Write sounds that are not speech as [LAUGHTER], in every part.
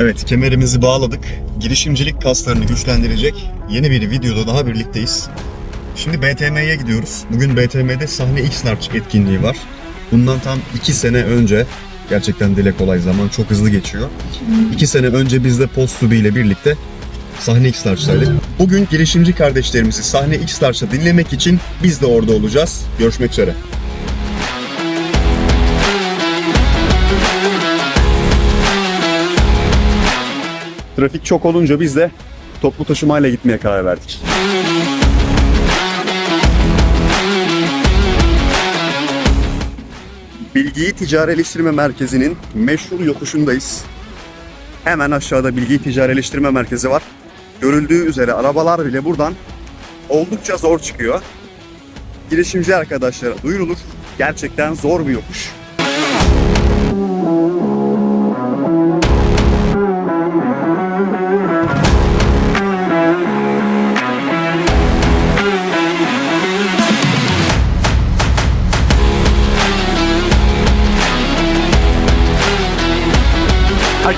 Evet, kemerimizi bağladık. Girişimcilik kaslarını güçlendirecek yeni bir videoda daha birlikteyiz. Şimdi BTM'ye gidiyoruz. Bugün BTM'de sahne X-Large etkinliği var. Bundan tam 2 sene önce, gerçekten dile kolay zaman çok hızlı geçiyor. 2 sene önce biz de Postubi ile birlikte sahne X-Large'daydık. Bugün girişimci kardeşlerimizi sahne X-Large'da dinlemek için biz de orada olacağız. Görüşmek üzere. Trafik çok olunca biz de toplu taşımayla gitmeye karar verdik. Bilgiyi Ticareleştirme Merkezi'nin meşhur yokuşundayız. Hemen aşağıda Bilgiyi Ticareleştirme Merkezi var. Görüldüğü üzere arabalar bile buradan oldukça zor çıkıyor. Girişimci arkadaşlara duyurulur. Gerçekten zor bir yokuş.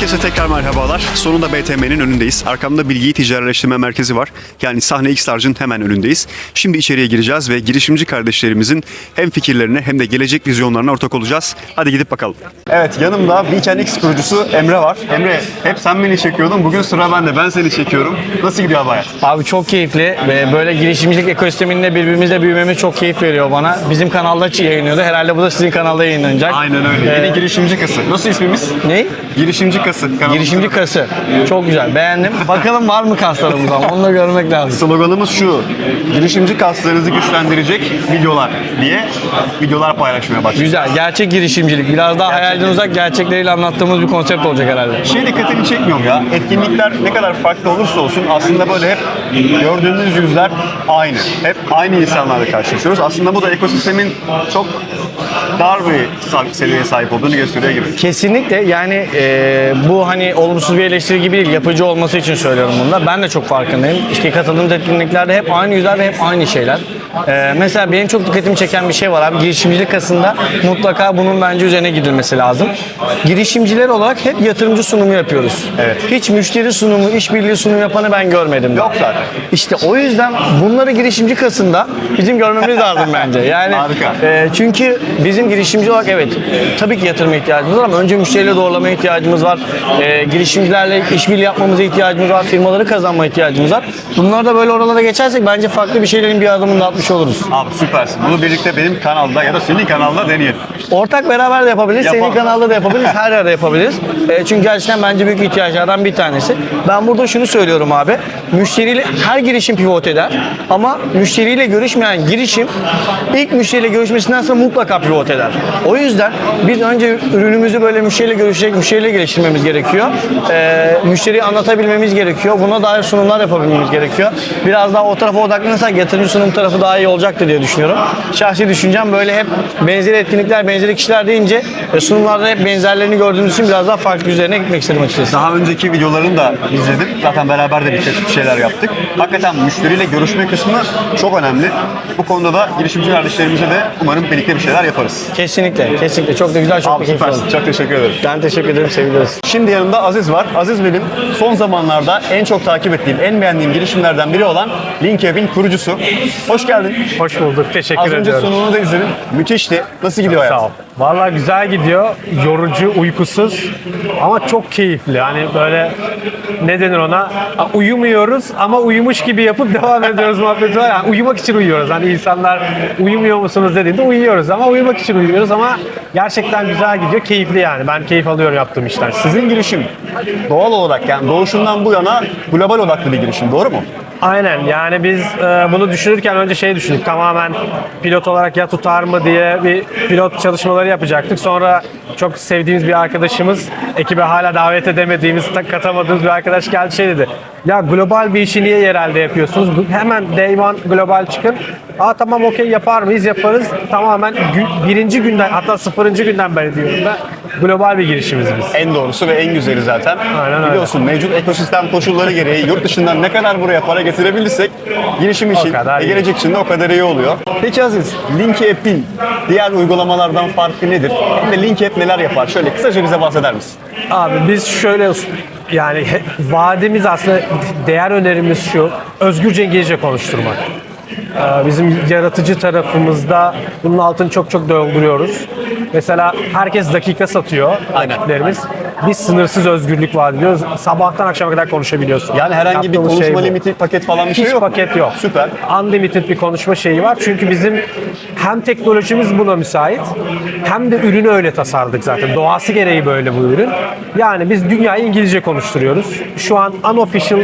Herkese tekrar merhabalar. Sonunda BTM'nin önündeyiz. Arkamda Bilgiyi Ticaretleştirme Merkezi var. Yani sahne X-Large'ın hemen önündeyiz. Şimdi içeriye gireceğiz ve girişimci kardeşlerimizin hem fikirlerine hem de gelecek vizyonlarına ortak olacağız. Hadi gidip bakalım. Evet yanımda Weekend X kurucusu Emre var. Emre hep sen beni çekiyordun. Bugün sıra bende. Ben seni çekiyorum. Nasıl gidiyor abi hayat? Abi çok keyifli ve böyle girişimcilik ekosisteminde birbirimizle büyümemiz çok keyif veriyor bana. Bizim kanalda yayınlıyordu. Herhalde bu da sizin kanalda yayınlanacak. Aynen öyle. Ee, Yeni girişimci kası. Nasıl ismimiz? Ne? Girişimci kası. Kanalımızın Girişimci kası. Çok güzel. Beğendim. [LAUGHS] Bakalım var mı kaslarımız ama onu da görmek lazım. Sloganımız şu. Girişimci kaslarınızı güçlendirecek videolar diye videolar paylaşmaya başladık. Güzel. Gerçek girişimcilik. Biraz daha hayalden uzak gerçekleriyle anlattığımız bir konsept olacak herhalde. Şey dikkatini çekmiyor mu ya? Etkinlikler ne kadar farklı olursa olsun aslında böyle hep gördüğünüz yüzler aynı. Hep aynı insanlarla karşılaşıyoruz. Aslında bu da ekosistemin çok dar bir seviyeye sahip olduğunu gösteriyor gibi. Kesinlikle yani e, bu hani olumsuz bir eleştiri gibi değil yapıcı olması için söylüyorum bunu da. Ben de çok farkındayım. İşte katıldığımız etkinliklerde hep aynı yüzler ve hep aynı şeyler. E, mesela benim çok dikkatimi çeken bir şey var abi. Girişimcilik kasında mutlaka bunun bence üzerine gidilmesi lazım. Girişimciler olarak hep yatırımcı sunumu yapıyoruz. Evet. Hiç müşteri sunumu, işbirliği sunumu yapanı ben görmedim. Yok zaten. İşte o yüzden bunları girişimci kasında bizim görmemiz lazım bence. Yani Harika. e, çünkü bizim girişimci olarak evet tabii ki yatırıma ihtiyacımız var ama önce müşteriyle doğrulamaya ihtiyacımız var. E, girişimcilerle işbirliği yapmamıza ihtiyacımız var. Firmaları kazanmaya ihtiyacımız var. Bunlar da böyle oralara geçersek bence farklı bir şeylerin bir adımını da atmış oluruz. Abi süpersin. Bunu birlikte benim kanalda ya da senin kanalda deneyelim. Ortak beraber de yapabiliriz. Senin Yapalım. kanalda da yapabiliriz. Her yerde yapabiliriz. E, çünkü gerçekten bence büyük ihtiyaçlardan bir tanesi. Ben burada şunu söylüyorum abi. Müşteriyle her girişim pivot eder. Ama müşteriyle görüşmeyen girişim ilk müşteriyle görüşmesinden sonra mutlaka pivot eder. O yüzden biz önce ürünümüzü böyle müşteriyle görüşecek, müşteriyle geliştirmemiz gerekiyor. E, müşteriyi anlatabilmemiz gerekiyor. Buna dair sunumlar yapabilmemiz gerekiyor. Biraz daha o tarafa odaklanırsak yatırımcı sunum tarafı daha iyi olacaktır diye düşünüyorum. Şahsi düşüncem böyle hep benzeri etkinlikler, benzeri kişiler deyince e, sunumlarda hep benzerlerini gördüğümüz için biraz daha farklı üzerine gitmek istedim açıkçası. Daha önceki videolarını da izledim. Zaten beraber de bir şeyler yaptık. Hakikaten müşteriyle görüşme kısmı çok önemli. Bu konuda da girişimci kardeşlerimize de umarım birlikte bir şeyler yaparız. Kesinlikle, kesinlikle. Çok da güzel, çok Abi da keyifli oldu. Çok teşekkür ederim. Ben teşekkür ederim, seviyoruz. Şimdi yanımda Aziz var. Aziz benim son zamanlarda en çok takip ettiğim, en beğendiğim girişimlerden biri olan Linkev'in kurucusu. Hoş geldin. Hoş bulduk. Teşekkür Az önce ediyorum. sunumunu da izledim. Müthişti. Nasıl gidiyor hayat? Sağ ol. Vallahi güzel gidiyor. Yorucu, uykusuz ama çok keyifli. Hani böyle ne denir ona? Ha, Uyumuyoruz ama uyumuş gibi yapıp [LAUGHS] devam ediyoruz muhabbeti var. Yani uyumak için uyuyoruz. Hani insanlar uyumuyor musunuz dediğinde uyuyoruz ama uyumak için uyuyoruz ama gerçekten güzel gidiyor. Keyifli yani. Ben keyif alıyorum yaptığım işten. Sizin girişim doğal olarak yani doğuşundan bu yana global odaklı bir girişim. Doğru mu? Aynen yani biz e, bunu düşünürken önce şey düşündük tamamen pilot olarak ya tutar mı diye bir pilot çalışmaları yapacaktık. Sonra çok sevdiğimiz bir arkadaşımız ekibe hala davet edemediğimiz, ta- katamadığımız bir arkadaş geldi şey dedi. Ya global bir işi niye yerelde yapıyorsunuz? Hemen day one global çıkın. Aa tamam okey yapar mıyız? Yaparız. Tamamen gü- birinci günden hatta sıfırıncı günden beri diyorum ben. Global bir girişimiz biz. En doğrusu ve en güzeli zaten. Aynen öyle. Biliyorsun mevcut ekosistem koşulları gereği yurt dışından ne kadar buraya para getirebilirsek girişim için ve gelecek için de o kadar iyi oluyor. Peki Aziz, Link App'in diğer uygulamalardan farkı nedir? Hem de Link App neler yapar? Şöyle kısaca bize bahseder misin? Abi biz şöyle yani vaadimiz aslında değer önerimiz şu. Özgürce İngilizce konuşturmak. Ee, Bizim yaratıcı tarafımızda bunun altını çok çok dolduruyoruz. Mesela herkes dakika satıyor rakiplerimiz. Biz sınırsız özgürlük vaat ediyoruz. Sabahtan akşama kadar konuşabiliyorsun. Yani herhangi bir Yaptığımız konuşma şey bu. limiti paket falan bir şey Hiç yok mu? paket yok. Süper. Unlimited bir konuşma şeyi var. Çünkü bizim hem teknolojimiz buna müsait hem de ürünü öyle tasarladık zaten. Doğası gereği böyle bu ürün. Yani biz dünyayı İngilizce konuşturuyoruz. Şu an unofficial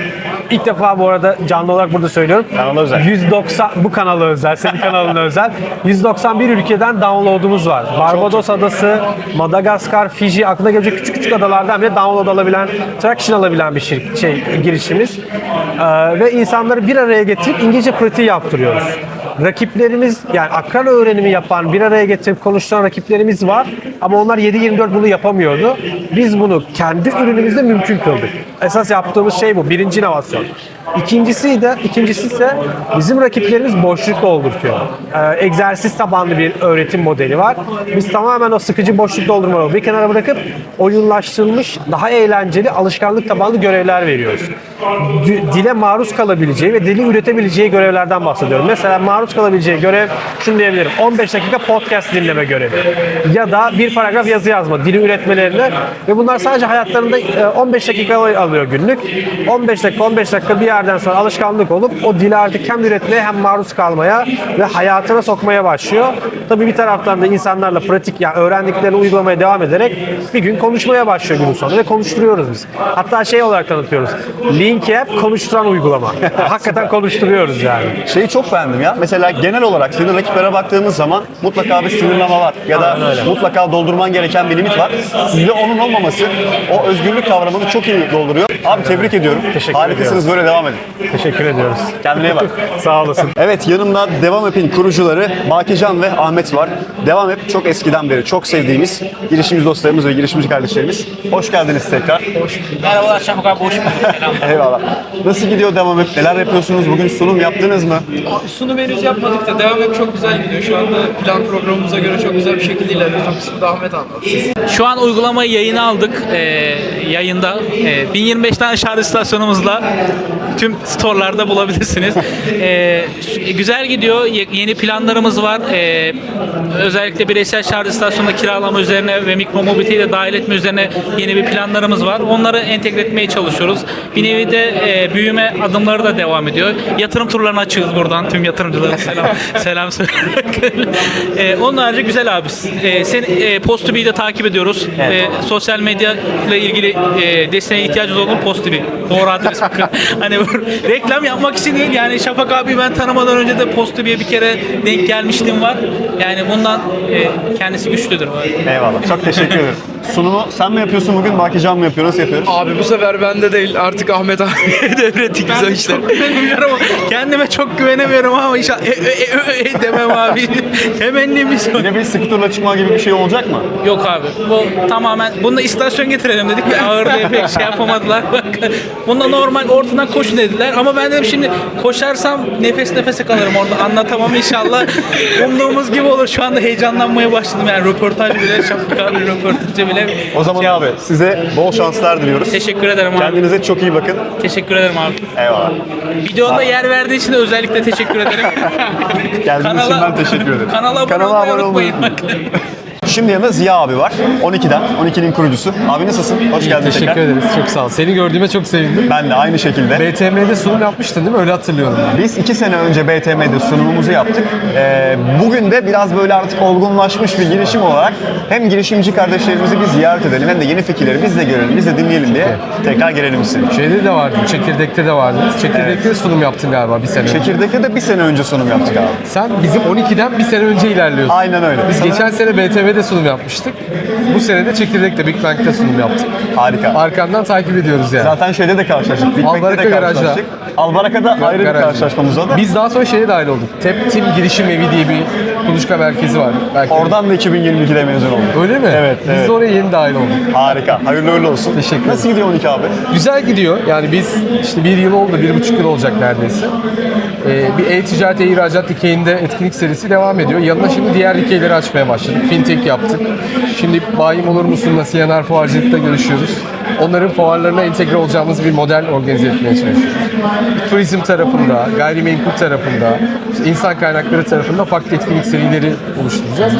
ilk defa bu arada canlı olarak burada söylüyorum. Kanala özel. 190 bu kanala özel, senin [LAUGHS] kanalına özel. 191 ülkeden download'umuz var. Barbados adası, Madagaskar, Fiji aklına gelecek küçük küçük adalardan bile download alabilen, traction alabilen bir şir- şey girişimiz. Ee, ve insanları bir araya getirip İngilizce pratiği yaptırıyoruz. Rakiplerimiz yani akran öğrenimi yapan, bir araya getirip konuşturan rakiplerimiz var. Ama onlar 7-24 bunu yapamıyordu. Biz bunu kendi ürünümüzde mümkün kıldık. Esas yaptığımız şey bu. Birinci inovasyon. İkincisi de ikincisi ise bizim rakiplerimiz boşluk doldurtuyor. Ee, egzersiz tabanlı bir öğretim modeli var. Biz tamamen o sıkıcı boşluk doldurmayı bir kenara bırakıp oyunlaştırılmış, daha eğlenceli, alışkanlık tabanlı görevler veriyoruz. Dile maruz kalabileceği ve dili üretebileceği görevlerden bahsediyorum. Mesela maruz kalabileceği görev şunu diyebilirim. 15 dakika podcast dinleme görevi. Ya da bir paragraf yazı yazma, dili üretmelerine ve bunlar sadece hayatlarında e, 15 dakika alıyor günlük. 15 dakika 15 dakika bir yerden sonra alışkanlık olup o dili artık hem üretmeye hem maruz kalmaya ve hayatına sokmaya başlıyor. Tabii bir taraftan da insanlarla pratik yani öğrendiklerini uygulamaya devam ederek bir gün konuşmaya başlıyor günün sonunda ve konuşturuyoruz biz. Hatta şey olarak tanıtıyoruz. Link App konuşturan uygulama. [LAUGHS] Hakikaten konuşturuyoruz yani. Şeyi çok beğendim ya. Mesela genel olarak senin rakiplere baktığımız zaman mutlaka bir sınırlama var. Ya da mutlaka doldurman gereken bir limit var. Sizde onun olmaması o özgürlük kavramını çok iyi dolduruyor. Abi tebrik ediyorum. Teşekkür Harikasınız böyle devam edin. Teşekkür ediyoruz. Kendine bak. [LAUGHS] Sağ olasın. Evet yanımda Devam App'in kurucuları Bakican ve Ahmet var. Devam App çok eskiden beri çok sevdiğimiz girişimci dostlarımız ve girişimci kardeşlerimiz. Hoş geldiniz tekrar. Merhabalar Şafak abi hoş bulduk. [LAUGHS] Selam. Eyvallah. Nasıl gidiyor Devam App? Neler yapıyorsunuz? Bugün sunum yaptınız mı? Sunum henüz yapmadık da devam hep çok güzel gidiyor. Şu anda plan programımıza göre çok güzel bir şekilde ilerliyoruz. O kısmı da Ahmet anlatsın. Şu an uygulamayı yayına aldık. Ee, yayında. Ee, 1025 tane şarj istasyonumuzla tüm storelarda bulabilirsiniz. Ee, güzel gidiyor. Ye- yeni planlarımız var. Ee, özellikle bireysel şarj istasyonunda kiralama üzerine ve mikro mobiliteyi de dahil etme üzerine yeni bir planlarımız var. Onları entegre etmeye çalışıyoruz. Bir nevi de e, büyüme adımları da devam ediyor. Yatırım turlarına açığız buradan. Tüm yatırımcılara selam [LAUGHS] selam söylüyorum. e, onun harici güzel abi. E, seni e, Post2B'yi de takip ediyoruz. E, sosyal medya ile ilgili e, desteğe ihtiyacınız olur Post2B. Doğru adres [LAUGHS] hani reklam yapmak için değil yani Şafak abi ben tanımadan önce de Post2B'ye bir kere denk gelmiştim var. Yani bundan e, kendisi güçlüdür. Eyvallah. Çok teşekkür ederim. [LAUGHS] Sunumu sen mi yapıyorsun bugün? Bakican mı yapıyor? Nasıl yapıyoruz? Abi bu sefer bende değil artık Ahmet abiye [LAUGHS] devrettik biz o işleri. Çok güvenemiyorum. Kendime çok güvenemiyorum ama inşallah e, e, e, e, demem abi. [LAUGHS] Temennimiz o. Bir de bir skuterla çıkma gibi bir şey olacak mı? Yok abi. Bu tamamen bunu istasyon getirelim dedik de ağır diye pek şey yapamadılar. [LAUGHS] Bak bunda normal ortadan koşun dediler ama ben dedim şimdi koşarsam nefes nefese kalırım orada anlatamam inşallah. Umduğumuz gibi olur. Şu anda heyecanlanmaya başladım yani röportaj bile Şafak abi röportajı bile. O zaman abi size bol şanslar diliyoruz. Teşekkür ederim abi. Kendinize çok iyi bakın. Teşekkür ederim abi. Eyvallah. Videonda yer verdiği için de özellikle teşekkür ederim. [LAUGHS] Geldiğiniz için ben teşekkür ederim. Kanala abone olmayı unutmayın. [LAUGHS] Şimdi yanında Ziya abi var. 12'den. 12'nin kurucusu. Abi nasılsın? Hoş geldin Teşekkür tekrar. ederiz. Çok sağ ol. Seni gördüğüme çok sevindim. Ben de aynı şekilde. BTM'de sunum yapmıştın değil mi? Öyle hatırlıyorum ben. Biz iki sene önce BTM'de sunumumuzu yaptık. Ee, bugün de biraz böyle artık olgunlaşmış bir girişim olarak hem girişimci kardeşlerimizi bir ziyaret edelim hem de yeni fikirleri biz de görelim, biz de dinleyelim diye tekrar gelelim istedim. Şeyde de vardı, Çekirdek'te de vardı. Çekirdek'te de sunum yaptın galiba bir sene önce. Çekirdek'te de bir sene önce sunum yaptık abi. Sen bizim 12'den bir sene önce ilerliyorsun. Aynen öyle. Biz Sana- geçen sene BTM'de sunum yapmıştık. Bu sene de Çekirdek'te Big Bang'de sunum yaptık. Harika. Arkandan takip ediyoruz yani. Zaten şeyde de karşılaştık. Big Albaraka de Garaj'da. karşılaştık. Albaraka'da ayrı bir Garajda. karşılaşmamız oldu. Biz daha sonra şeye dahil olduk. Tep Team Girişim Evi diye bir kuluçka merkezi var. Belki Oradan da 2022'de mezun olduk. Öyle mi? Evet, Biz evet. de oraya yeni dahil olduk. Harika. Hayırlı uğurlu olsun. Teşekkür ederim. Nasıl gidiyor 12 abi? Güzel gidiyor. Yani biz işte bir yıl oldu, bir buçuk yıl olacak neredeyse. Ee, bir e-ticaret, e-ihracat dikeyinde etkinlik serisi devam ediyor. Yanına şimdi diğer dikeyleri açmaya başladık. Fintech yaptık. Şimdi bayim olur musunla CNR fuarcılıkta görüşüyoruz. Onların fuarlarına entegre olacağımız bir model organize etmeye çalışıyoruz. Turizm tarafında, gayrimenkul tarafında, insan kaynakları tarafında farklı etkinlik serileri oluşturacağız.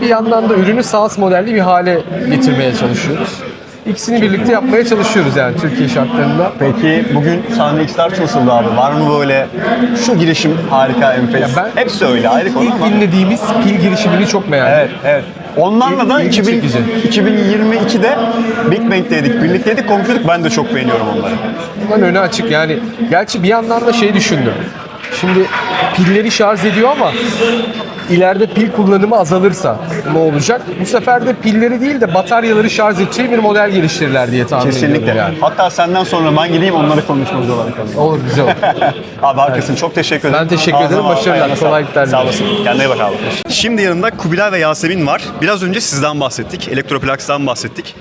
Bir yandan da ürünü SaaS modelli bir hale getirmeye çalışıyoruz. İkisini birlikte yapmaya çalışıyoruz yani Türkiye şartlarında. Peki bugün sahne X-Large nasıldı abi? Var mı böyle şu girişim harika enfes? Ya ben- Hepsi öyle ayrı konu İlk ama. dinlediğimiz pil girişimini çok beğendim. Evet, evet. Onlarla da İlgi 2000, çekici. 2022'de Big Bang'deydik, birlikteydik, konuşuyorduk. Ben de çok beğeniyorum onları. Bunların önü açık yani. Gerçi bir yandan da şey düşündüm. Şimdi pilleri şarj ediyor ama ileride pil kullanımı azalırsa ne olacak? Bu sefer de pilleri değil de bataryaları şarj edeceği bir model geliştirirler diye tahmin Kesinlikle. ediyorum yani. Hatta senden sonra ben gideyim onları konuşmamız olarak alayım. Olur güzel olur. [LAUGHS] Abi harikasın. Çok teşekkür ederim. Ben teşekkür Ağzına ederim. Başarılar, kolaylıklar Sağ olasın. Kendine iyi bak abi. Şimdi yanında Kubilay ve Yasemin var. Biraz önce sizden bahsettik. Elektroplaks'tan bahsettik.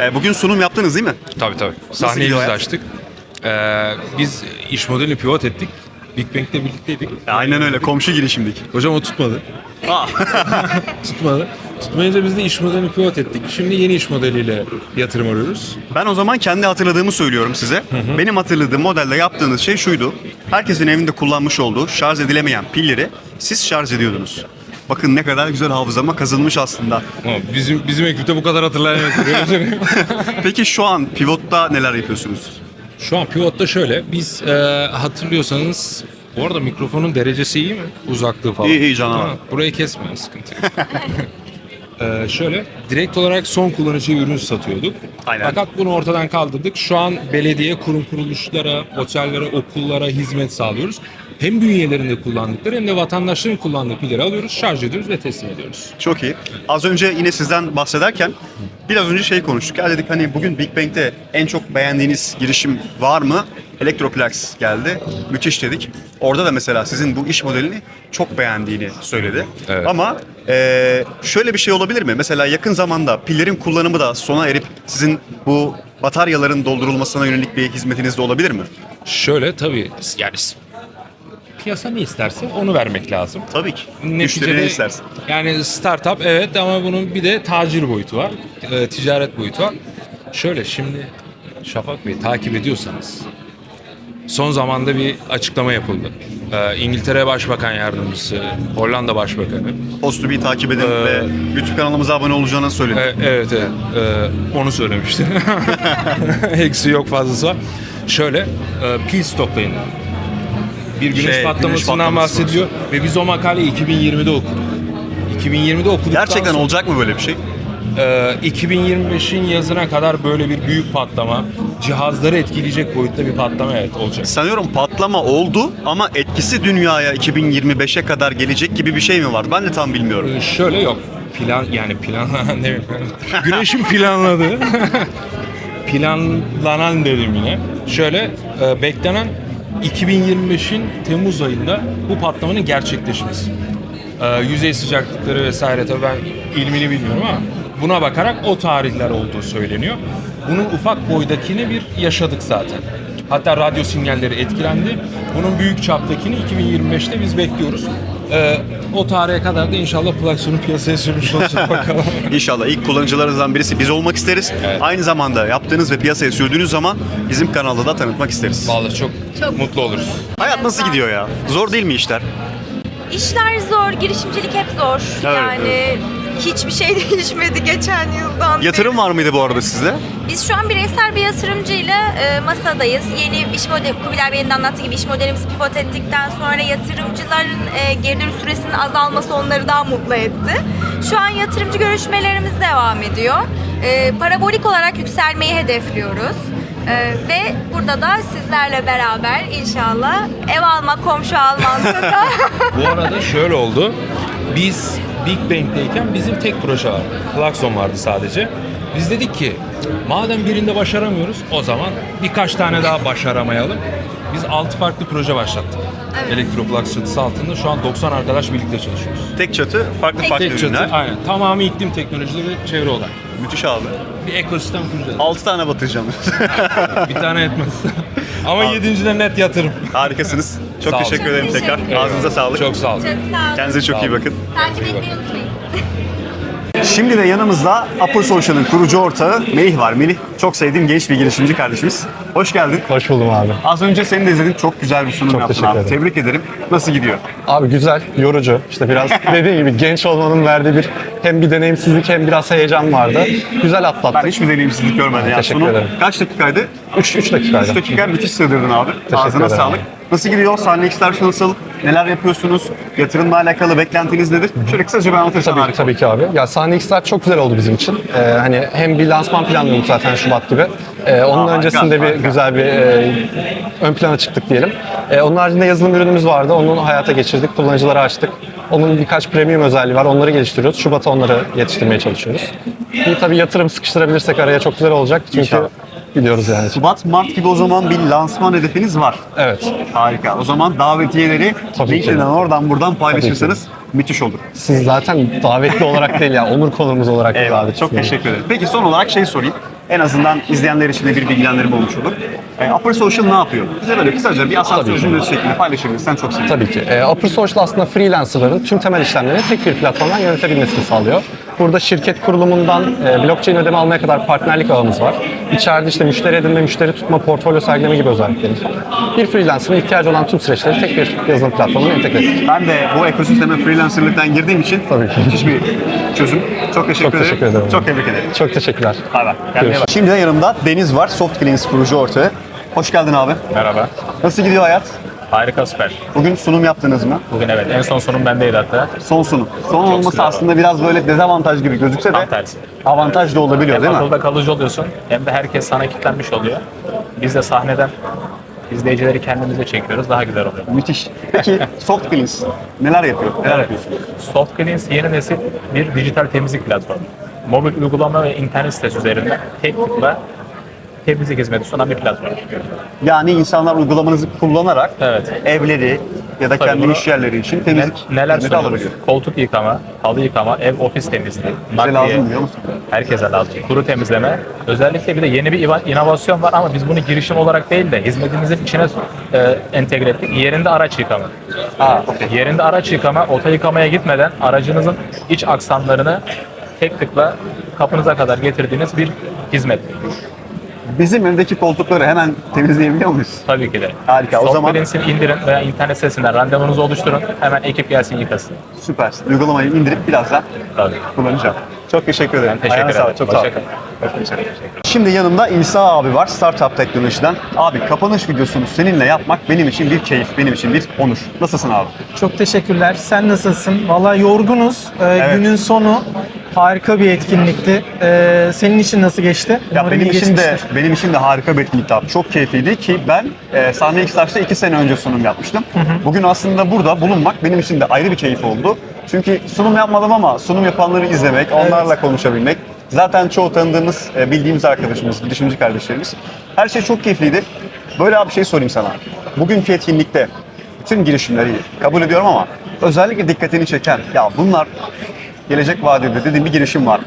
Ee, bugün sunum yaptınız değil mi? Tabii tabii. Sahneyi biz açtık. Ee, biz iş modelini pivot ettik. Big Bang'le birlikteydik. Aynen öyle. Komşu girişimdik. Hocam o tutmadı. [LAUGHS] tutmadı. Tutmayınca biz de iş modelini pivot ettik. Şimdi yeni iş modeliyle yatırım arıyoruz. Ben o zaman kendi hatırladığımı söylüyorum size. Benim hatırladığım modelde yaptığınız şey şuydu. Herkesin evinde kullanmış olduğu şarj edilemeyen pilleri siz şarj ediyordunuz. Bakın ne kadar güzel hafızama kazınmış aslında. Ama bizim bizim ekipte bu kadar hatırlayan yok. Öyle söyleyeyim. [LAUGHS] Peki şu an Pivot'ta neler yapıyorsunuz? Şu an pivotta şöyle. Biz e, hatırlıyorsanız bu arada mikrofonun derecesi iyi mi? Uzaklığı falan. İyi, iyi canavar. Tamam, Burayı kesmeyin sıkıntı yok. Ee, [LAUGHS] şöyle, direkt olarak son kullanıcı ürün satıyorduk. Aynen. Fakat bunu ortadan kaldırdık. Şu an belediye, kurum kuruluşlara, otellere, okullara hizmet sağlıyoruz. Hem bünyelerinde kullandıkları hem de vatandaşların kullandığı pilleri alıyoruz, şarj ediyoruz ve teslim ediyoruz. Çok iyi. Az önce yine sizden bahsederken biraz önce şey konuştuk. Ya dedik hani bugün Big Bang'te en çok beğendiğiniz girişim var mı? Electroplex geldi. Müthiş dedik. Orada da mesela sizin bu iş modelini çok beğendiğini söyledi. Evet. Ama eee, şöyle bir şey olabilir mi? Mesela yakın zamanda pillerin kullanımı da sona erip sizin bu bataryaların doldurulmasına yönelik bir hizmetiniz de olabilir mi? Şöyle tabii yani piyasa ne isterse onu vermek lazım. Tabii ki. Müşteri ne istersin? Yani startup evet ama bunun bir de tacir boyutu var. e, ticaret boyutu var. Şöyle şimdi Şafak Bey takip ediyorsanız son zamanda bir açıklama yapıldı. E, İngiltere Başbakan Yardımcısı, Hollanda Başbakanı. Postubi'yi takip edin ve YouTube kanalımıza abone olacağını söyledi. E, evet evet E, onu söylemişti. [LAUGHS] [LAUGHS] Eksi yok fazlası var. Şöyle e, pil stoklayın. Bir güneş Şey, güneş patlamasından patlaması bahsediyor ve biz o makaleyi 2020'de okuduk. 2020'de okuduktan Gerçekten sonra, olacak mı böyle bir şey? e, 2025'in yazına kadar böyle bir büyük patlama, cihazları etkileyecek boyutta bir patlama evet olacak. Sanıyorum patlama oldu ama etkisi dünyaya 2025'e kadar gelecek gibi bir şey mi var? Ben de tam bilmiyorum. E, şöyle yok. Plan yani planlanan [LAUGHS] ne bileyim, [LAUGHS] Güneşin planladığı [LAUGHS] planlanan dedim yine. Şöyle e, beklenen 2025'in Temmuz ayında bu patlamanın gerçekleşmesi. E, yüzey sıcaklıkları vesaire tabii ben ilmini bilmiyorum ama buna bakarak o tarihler olduğu söyleniyor. Bunun ufak boydakini bir yaşadık zaten. Hatta radyo sinyalleri etkilendi. Bunun büyük çaptakini 2025'te biz bekliyoruz. E, o tarihe kadar da inşallah plaksonu piyasaya sürmüş olacak [LAUGHS] bakalım. İnşallah ilk kullanıcılarınızdan birisi biz olmak isteriz. Aynı zamanda yaptığınız ve piyasaya sürdüğünüz zaman bizim kanalda da tanıtmak isteriz. Vallahi çok, mutlu oluruz. Hayat nasıl gidiyor ya? Zor değil mi işler? İşler zor, girişimcilik hep zor. Evet, yani hiçbir şey [LAUGHS] değişmedi geçen yıldan. Yatırım var mıydı bu arada sizde? Biz şu an bireysel bir yatırımcıyla e, masadayız. Yeni iş modeli, Kubilay Bey'in de anlattığı gibi iş modelimizi pivot ettikten sonra yatırımcıların e, geri dönüş süresinin azalması onları daha mutlu etti. Şu an yatırımcı görüşmelerimiz devam ediyor. E, parabolik olarak yükselmeyi hedefliyoruz. E, ve burada da sizlerle beraber inşallah ev alma, komşu alma da [LAUGHS] [LAUGHS] Bu arada şöyle oldu. Biz Big Bang'deyken bizim tek proje vardı. Klakson vardı sadece. Biz dedik ki madem birinde başaramıyoruz o zaman birkaç tane daha başaramayalım. Biz 6 farklı proje başlattık. Evet. Elektroplaks çatısı altında şu an 90 arkadaş birlikte çalışıyoruz. Tek çatı, farklı farklı Tek çatı, ürünler. aynen. Tamamı iklim teknolojileri ve çevre olarak. Müthiş abi. Bir ekosistem kuracağız. 6 tane batıracağım. [LAUGHS] Bir tane etmez. [LAUGHS] Ama yedincide net yatırım. Harikasınız. Çok Sağ olun. teşekkür ederim tekrar. teşekkür Ağzınıza sağlık. Çok sağ olun. çok sağ olun. Kendinize çok iyi bakın. Takip etmeyi unutmayın. [LAUGHS] Şimdi de yanımızda Upper Social'ın kurucu ortağı Melih var. Melih çok sevdiğim genç bir girişimci kardeşimiz. Hoş geldin. Hoş buldum abi. Az önce seni de izledim. Çok güzel bir sunum Çok yaptın teşekkür abi. ederim. Tebrik ederim. Nasıl gidiyor? Abi güzel, yorucu. İşte biraz [LAUGHS] dediğim gibi genç olmanın verdiği bir hem bir deneyimsizlik hem biraz heyecan vardı. Güzel Ben atlattık. hiçbir deneyimsizlik görmedim. Ya. Teşekkür Sunum ederim. kaç dakikaydı? 3 3 dakikaydı. 3 dakika müthiş sığdırdın abi. Ağzına ederim. sağlık. Nasıl gidiyor? Sahne X'ler nasıl? Neler yapıyorsunuz? Yatırımla alakalı beklentiniz nedir? Şöyle kısaca bir anlatırsan Tabii, harika. tabii ki abi. Ya sahne X'ler çok güzel oldu bizim için. Ee, hani hem bir lansman planlıyorduk zaten Şubat gibi. Ee, onun Aa, öncesinde harika, bir harika. güzel bir e, ön plana çıktık diyelim. Ee, onun haricinde yazılım ürünümüz vardı. Onu hayata geçirdik. Kullanıcılara açtık. Onun birkaç premium özelliği var. Onları geliştiriyoruz. Şubat'a onları yetiştirmeye çalışıyoruz. Bir tabii yatırım sıkıştırabilirsek araya çok güzel olacak. Çünkü İnşallah. Biliyoruz yani. Şubat, Mart gibi o zaman bir lansman hedefiniz var. Evet. Harika. O zaman davetiyeleri Tabii ki. LinkedIn'den oradan buradan paylaşırsanız müthiş olur. Siz zaten davetli olarak değil ya, onur konuğumuz olarak Eyvallah. davet Çok teşekkür ederim. Peki son olarak şey sorayım. En azından izleyenler için de bir bilgilendirme olmuş olur. E, Upper Social ne yapıyor? Bize böyle kısaca bir asansör Tabii ki. cümlesi şeklinde paylaşabilirsen çok sevinirim. Tabii ki. E, Upper Social aslında freelancerların tüm temel işlemlerini tek bir platformdan yönetebilmesini sağlıyor. Burada şirket kurulumundan e, blockchain ödeme almaya kadar partnerlik ağımız var. İçeride işte müşteri edinme, müşteri tutma, portfolyo sergileme gibi özelliklerimiz var. Bir freelancer'ın ihtiyacı olan tüm süreçleri tek bir yazılım platformuna entegre ettik. Ben de bu ekosisteme freelancerlıktan girdiğim için Tabii ki. müthiş bir çözüm. Çok teşekkür Çok ederim. teşekkür ederim. Çok tebrik ederim. Çok teşekkürler. Bay bay. Kendine bak. Şimdi de yanımda Deniz var. Soft Cleans kurucu ortağı. Hoş geldin abi. Merhaba. Nasıl gidiyor hayat? Harika süper. Bugün sunum yaptınız mı? Bugün evet en son sunum bendeydi hatta. Son sunum. Son olması güzel aslında biraz böyle dezavantaj gibi gözükse de tersi. avantaj da olabiliyor Hem değil mi? akılda kalıcı oluyorsun hem de herkes sana kilitlenmiş oluyor. Biz de sahneden izleyicileri kendimize çekiyoruz. Daha güzel oluyor. Müthiş. Peki [LAUGHS] Soft Cleans neler yapıyor? Neler yapıyorsunuz? Soft Cleans yeni nesil bir dijital temizlik platformu. Mobil uygulama ve internet sitesi üzerinden tek tıkla temizlik hizmeti sunan bir platform. Yani insanlar uygulamanızı kullanarak Evet. evleri ya da Tabii kendi bunu- iş yerleri için temizlik Ne- neler hizmeti sunuyoruz? alabiliyor. Koltuk yıkama, halı yıkama, ev ofis temizliği, Bize nakliye, lazım biliyor musun? Herkese lazım. Kuru temizleme. Özellikle bir de yeni bir iva- inovasyon var ama biz bunu girişim olarak değil de hizmetimizin içine e, entegre ettik. Yerinde araç yıkama. Aa, okey. Yerinde araç yıkama, oto yıkamaya gitmeden aracınızın iç aksamlarını tek tıkla kapınıza kadar getirdiğiniz bir hizmet. Bizim evdeki koltukları hemen temizleyebiliyor muyuz? Tabii ki de. Harika, o Soft zaman- Cleans'ini indirin veya internet sitesinden randevunuzu oluşturun. Hemen ekip gelsin yıkasın. Süper. Uygulamayı indirip birazdan Tabii. kullanacağım. Çok teşekkür ederim. Teşekkür Ayağına ederim. Çok sağ ol. Hoşça kalın. Şimdi yanımda İsa abi var Startup Teknoloji'den. Abi kapanış videosunu seninle yapmak benim için bir keyif, benim için bir onur. Nasılsın abi? Çok teşekkürler. Sen nasılsın? Valla yorgunuz. Ee, Evet. Günün sonu harika bir etkinlikti. Ee, senin için nasıl geçti? Ya Umarım benim iyi için de geçmiştir. benim için de harika bir etkinlikti abi. Çok keyifliydi ki ben e, sahne X'te iki sene önce sunum yapmıştım. Bugün aslında burada bulunmak benim için de ayrı bir keyif oldu. Çünkü sunum yapmadım ama sunum yapanları izlemek, onlarla konuşabilmek. Zaten çoğu tanıdığımız, e, bildiğimiz arkadaşımız, girişimci kardeşlerimiz. Her şey çok keyifliydi. Böyle abi bir şey sorayım sana. Bugünkü etkinlikte bütün girişimleri kabul ediyorum ama özellikle dikkatini çeken ya bunlar gelecek vadede dediğim bir girişim var.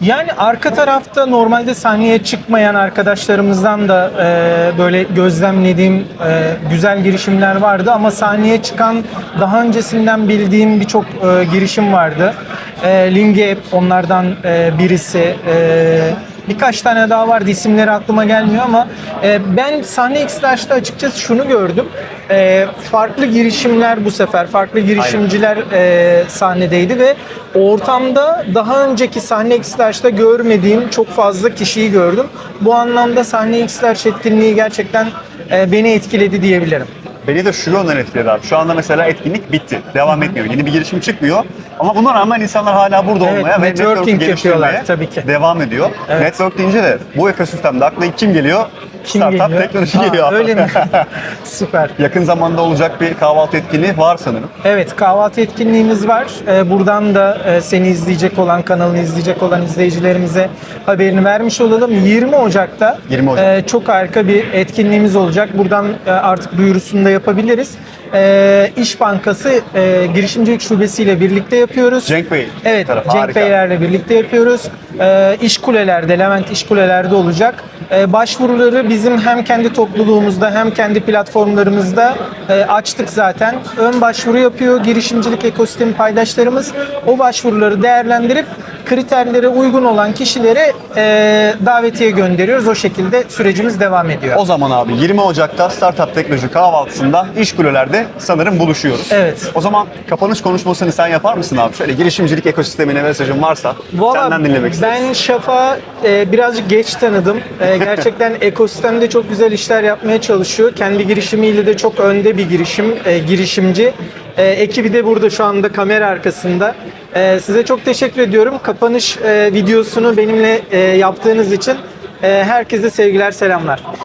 Yani arka tarafta normalde sahneye çıkmayan arkadaşlarımızdan da e, böyle gözlemlediğim e, güzel girişimler vardı ama sahneye çıkan daha öncesinden bildiğim birçok e, girişim vardı. E, Linge onlardan e, birisi. E, birkaç tane daha vardı isimleri aklıma gelmiyor ama e, ben sahne X'te açıkçası şunu gördüm. E, farklı girişimler bu sefer, farklı girişimciler e, sahnedeydi ve ortamda daha önceki sahne X'te görmediğim çok fazla kişiyi gördüm. Bu anlamda sahne X'ler etkinliği gerçekten e, beni etkiledi diyebilirim. Beni de şu yönden etkiledi abi. Şu anda mesela etkinlik bitti. Devam etmiyor. Yeni bir girişim çıkmıyor. Ama buna rağmen insanlar hala burada Evet, olmaya ve networking yapıyorlar tabii ki. devam ediyor. Evet. Network deyince de bu ekosistemde aklına kim geliyor? Kim Startup geliyor? teknoloji Aa, geliyor. Öyle mi? [LAUGHS] [LAUGHS] Süper. Yakın zamanda olacak bir kahvaltı etkinliği var sanırım. Evet kahvaltı etkinliğimiz var. Ee, Buradan da e, seni izleyecek olan, kanalını izleyecek olan izleyicilerimize haberini vermiş olalım. 20 Ocak'ta 20 Ocak. e, çok harika bir etkinliğimiz olacak. Buradan e, artık duyurusunu da yapabiliriz. E, İş Bankası e, girişimcilik şubesiyle birlikte yapıyoruz. Cenk Bey Evet, tarafı, Cenk harika. Beylerle birlikte yapıyoruz. Ee, iş kulelerde, Levent iş kulelerde olacak. Ee, başvuruları bizim hem kendi topluluğumuzda hem kendi platformlarımızda e, açtık zaten. Ön başvuru yapıyor girişimcilik ekosistemi paydaşlarımız. O başvuruları değerlendirip kriterlere uygun olan kişilere e, davetiye gönderiyoruz. O şekilde sürecimiz devam ediyor. O zaman abi 20 Ocak'ta Startup Teknoloji kahvaltısında iş kulelerde sanırım buluşuyoruz. Evet. O zaman kapanış konuşmasını sen yapar mısın abi? Şöyle girişimcilik ekosistemine mesajın varsa Valla senden dinlemek isteriz. Ben Şafak'ı e, birazcık geç tanıdım. E, [LAUGHS] gerçekten ekosistemde çok güzel işler yapmaya çalışıyor. Kendi girişimiyle de çok önde bir girişim, e, girişimci. E, ekibi de burada şu anda kamera arkasında. E, size çok teşekkür ediyorum. Kapanış e, videosunu benimle e, yaptığınız için e, herkese sevgiler, selamlar.